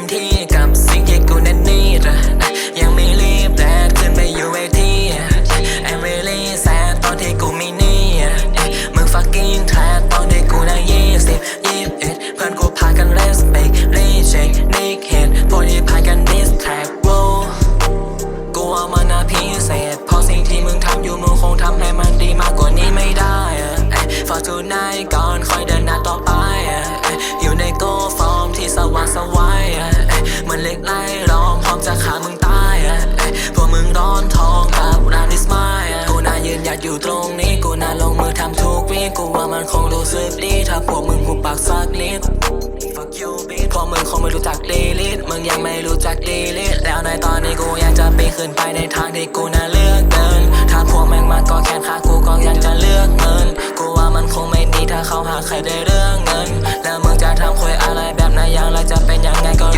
มที่กับสิ่งที่กูเน้นนี่ระยังไม่รีบแต่ขึ้นไปอยู่เวที I'm really sad ตอนที่กูไม่นี่มึง fucking tired ตอนที่กูน่ายี่สิบยี่สิบเอ็ดเพื่อนกูพากัน respect รีเช็คนิกเห็นพวกที่พากัน distract กูเอามาหน้าพิเศษเพราะสิ่งที่มึงทำอยู่มึงคงทำให้มันดีมากกว่านี้ อดอยู่ตรงนี้กูน่าลงมือทำทุกวีกูว่ามันคงรู้สึกดี ถ้าพวกมึงหูปากสักนิด Fuck you bitch พวมึงคงไม่รู้จักดีลิทมึงยังไม่รู้จักดีลิทแล้วในตอนนี้กูยังจะปีนขึ้นไปในทางที่กูน่าเลือกเดิน ถ้าพวกแม่งมาก็แขนขากูก็ยังจะเลือกเงิน กูว่ามันคงไม่ดีถ้าเขาหาใครได้เรื่องเงิน แล้วมึงจะทำคุยอะไรแบบไหนอย่างไรจะเป็นยังไงก็